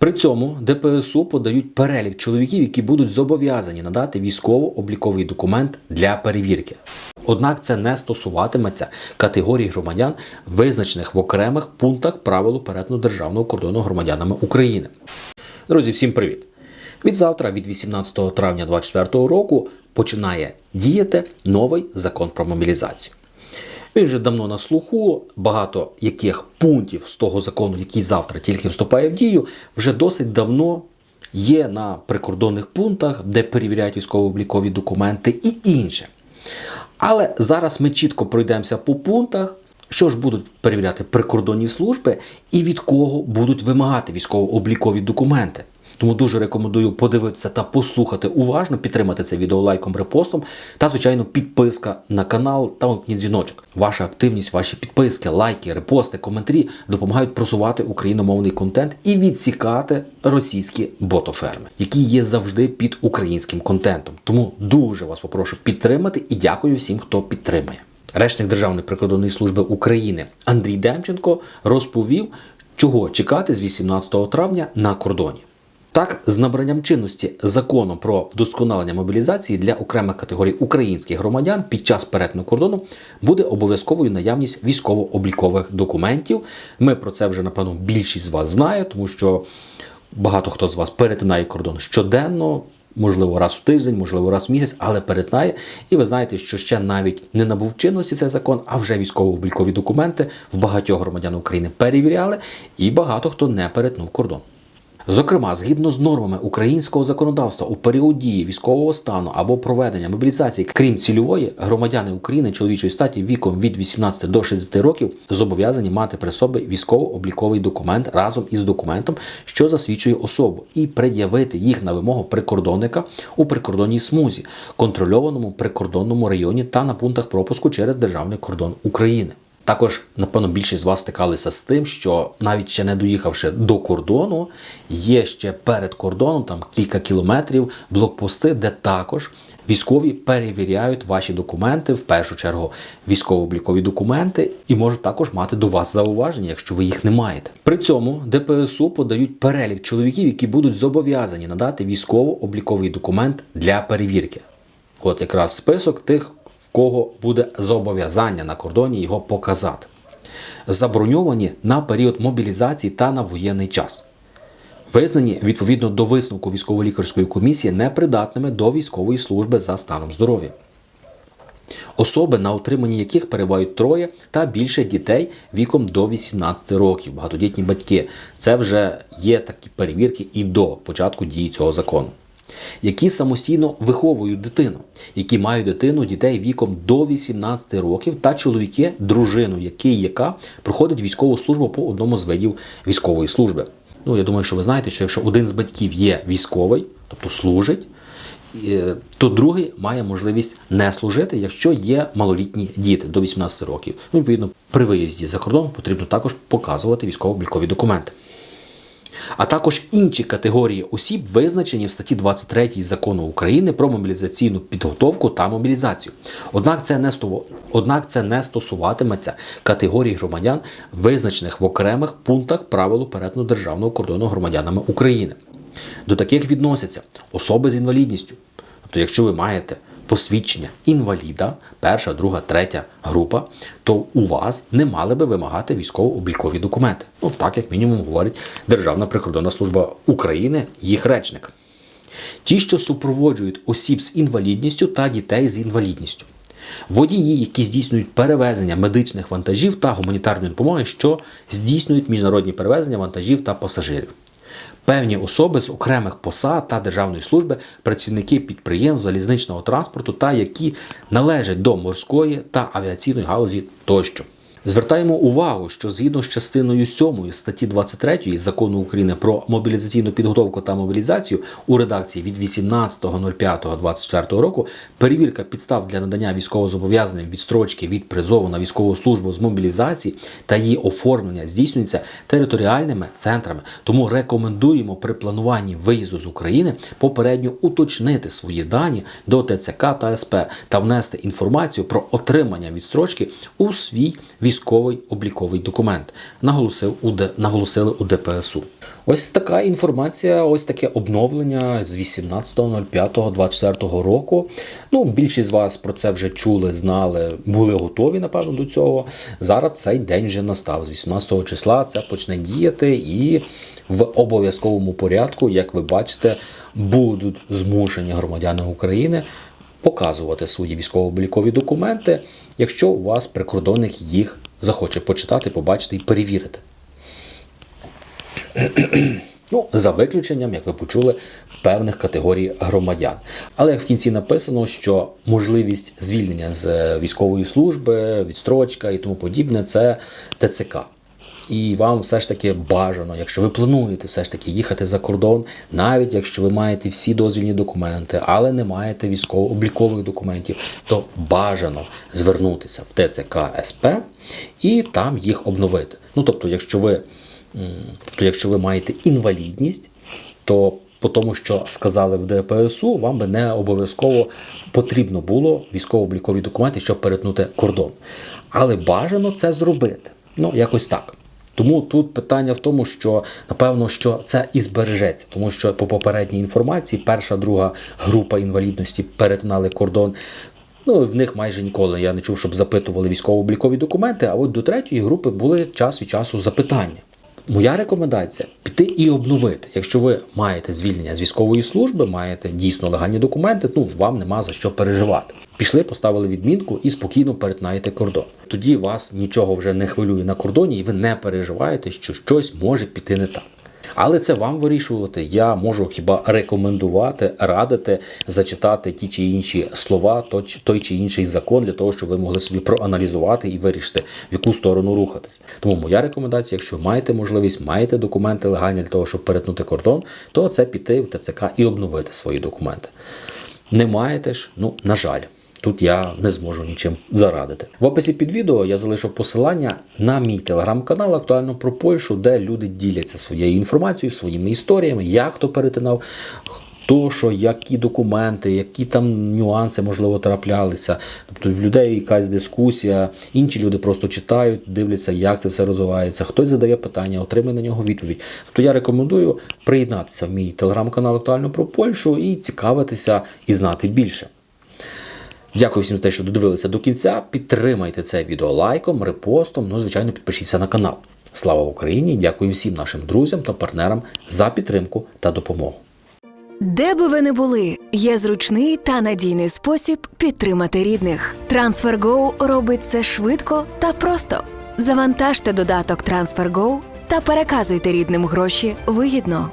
При цьому ДПСУ подають перелік чоловіків, які будуть зобов'язані надати військово-обліковий документ для перевірки. Однак це не стосуватиметься категорій громадян, визначених в окремих пунктах правил перетину державного кордону громадянами України. Друзі, всім привіт! Від завтра, від 18 травня 2024 року, починає діяти новий закон про мобілізацію. Він вже давно на слуху, багато яких пунктів з того закону, який завтра тільки вступає в дію, вже досить давно є на прикордонних пунктах, де перевіряють військово-облікові документи і інше. Але зараз ми чітко пройдемося по пунктах, що ж будуть перевіряти прикордонні служби і від кого будуть вимагати військово-облікові документи. Тому дуже рекомендую подивитися та послухати уважно, підтримати це відео лайком, репостом та, звичайно, підписка на канал та вимкніть дзвіночок. Ваша активність, ваші підписки, лайки, репости, коментарі допомагають просувати україномовний контент і відсікати російські ботоферми, які є завжди під українським контентом. Тому дуже вас попрошу підтримати і дякую всім, хто підтримує. Речник Державної прикордонної служби України Андрій Демченко розповів, чого чекати з 18 травня на кордоні. Так, з набранням чинності закону про вдосконалення мобілізації для окремих категорій українських громадян під час перетину кордону буде обов'язковою наявність військово-облікових документів. Ми про це вже напевно більшість з вас знає, тому що багато хто з вас перетинає кордон щоденно. Можливо, раз в тиждень, можливо, раз в місяць, але перетинає. І ви знаєте, що ще навіть не набув чинності цей закон, а вже військово-облікові документи в багатьох громадян України перевіряли, і багато хто не перетнув кордон. Зокрема, згідно з нормами українського законодавства у період дії військового стану або проведення мобілізації, крім цільової, громадяни України чоловічої статі віком від 18 до 60 років зобов'язані мати при собі військово-обліковий документ разом із документом, що засвідчує особу, і пред'явити їх на вимогу прикордонника у прикордонній смузі, контрольованому прикордонному районі та на пунктах пропуску через державний кордон України. Також, напевно, більшість з вас стикалися з тим, що навіть ще не доїхавши до кордону, є ще перед кордоном там кілька кілометрів блокпости, де також військові перевіряють ваші документи, в першу чергу військово-облікові документи, і можуть також мати до вас зауваження, якщо ви їх не маєте. При цьому ДПСУ подають перелік чоловіків, які будуть зобов'язані надати військово-обліковий документ для перевірки. От якраз список тих в кого буде зобов'язання на кордоні його показати. Заброньовані на період мобілізації та на воєнний час. Визнані відповідно до висновку військово-лікарської комісії непридатними до військової служби за станом здоров'я. Особи, на утриманні яких перебувають троє та більше дітей віком до 18 років, багатодітні батьки. Це вже є такі перевірки і до початку дії цього закону які самостійно виховують дитину, які мають дитину дітей віком до 18 років, та чоловіки, дружину, який яка проходить військову службу по одному з видів військової служби. Ну, я думаю, що ви знаєте, що якщо один з батьків є військовий, тобто служить, е, то другий має можливість не служити, якщо є малолітні діти до 18 років. Ну, відповідно, при виїзді за кордон потрібно також показувати військово-облікові документи а також інші категорії осіб, визначені в статті 23 закону України про мобілізаційну підготовку та мобілізацію. Однак це не Однак це не стосуватиметься категорій громадян, визначених в окремих пунктах правил перетину державного кордону громадянами України. До таких відносяться особи з інвалідністю. Тобто, якщо ви маєте посвідчення інваліда, перша, друга, третя група, то у вас не мали би вимагати військово-облікові документи. Ну так як мінімум говорить Державна прикордонна служба України, їх речник. Ті, що супроводжують осіб з інвалідністю та дітей з інвалідністю. Водії, які здійснюють перевезення медичних вантажів та гуманітарної допомоги, що здійснюють міжнародні перевезення вантажів та пасажирів певні особи з окремих посад та державної служби, працівники підприємств залізничного транспорту та які належать до морської та авіаційної галузі тощо. Звертаємо увагу, що згідно з частиною 7 статті 23 закону України про мобілізаційну підготовку та мобілізацію у редакції від 18.05.24 року перевірка підстав для надання військовозобов'язаним відстрочки від призову на військову службу з мобілізації та її оформлення здійснюється територіальними центрами. Тому рекомендуємо при плануванні виїзду з України попередньо уточнити свої дані до ТЦК та СП та внести інформацію про отримання відстрочки у свій військовий військовий обліковий документ. Наголосив у наголосили у ДПСУ. Ось така інформація, ось таке обновлення з 18.05.24 року. Ну, більшість з вас про це вже чули, знали, були готові, напевно, до цього. Зараз цей день вже настав. З 18 числа це почне діяти, і в обов'язковому порядку, як ви бачите, будуть змушені громадяни України показувати свої військово-облікові документи, якщо у вас прикордонник їх захоче почитати, побачити і перевірити. Ну, за виключенням, як ви почули, певних категорій громадян. Але як в кінці написано, що можливість звільнення з військової служби, відстрочка і тому подібне це ТЦК. І вам все ж таки бажано, якщо ви плануєте все ж таки їхати за кордон, навіть якщо ви маєте всі дозвільні документи, але не маєте військово-облікових документів, то бажано звернутися в ТЦК СП і там їх обновити. Ну тобто, якщо ви, тобто, якщо ви маєте інвалідність, то по тому, що сказали в ДПСУ, вам би не обов'язково потрібно було військово-облікові документи, щоб перетнути кордон. Але бажано це зробити. Ну, якось так. Тому тут питання в тому, що напевно, що це і збережеться, тому що по попередній інформації перша, друга група інвалідності перетинали кордон. Ну, в них майже ніколи я не чув, щоб запитували військово-облікові документи. А от до третьої групи були час від часу запитання. Моя рекомендація піти і обновити. Якщо ви маєте звільнення з військової служби, маєте дійсно легальні документи, ну вам нема за що переживати. Пішли, поставили відмінку і спокійно перетинаєте кордон. Тоді вас нічого вже не хвилює на кордоні, і ви не переживаєте, що щось може піти не так. Але це вам вирішувати. Я можу хіба рекомендувати, радити, зачитати ті чи інші слова, той чи інший закон для того, щоб ви могли собі проаналізувати і вирішити, в яку сторону рухатись. Тому моя рекомендація, якщо маєте можливість, маєте документи легальні для того, щоб перетнути кордон, то це піти в ТЦК і обновити свої документи. Не маєте ж, ну на жаль. Тут я не зможу нічим зарадити. В описі під відео я залишу посилання на мій телеграм-канал актуально про Польщу, де люди діляться своєю інформацією, своїми історіями, як хто перетинав, хто що, які документи, які там нюанси можливо траплялися. Тобто в людей якась дискусія, інші люди просто читають, дивляться, як це все розвивається. Хтось задає питання, отримає на нього відповідь. Тобто я рекомендую приєднатися в мій телеграм-канал актуально про Польщу і цікавитися і знати більше. Дякую всім за те, що додивилися до кінця. Підтримайте це відео лайком, репостом. Ну, звичайно, підпишіться на канал. Слава Україні! Дякую всім нашим друзям та партнерам за підтримку та допомогу. Де би ви не були, є зручний та надійний спосіб підтримати рідних. TransferGo робить це швидко та просто. Завантажте додаток TransferGo та переказуйте рідним гроші вигідно.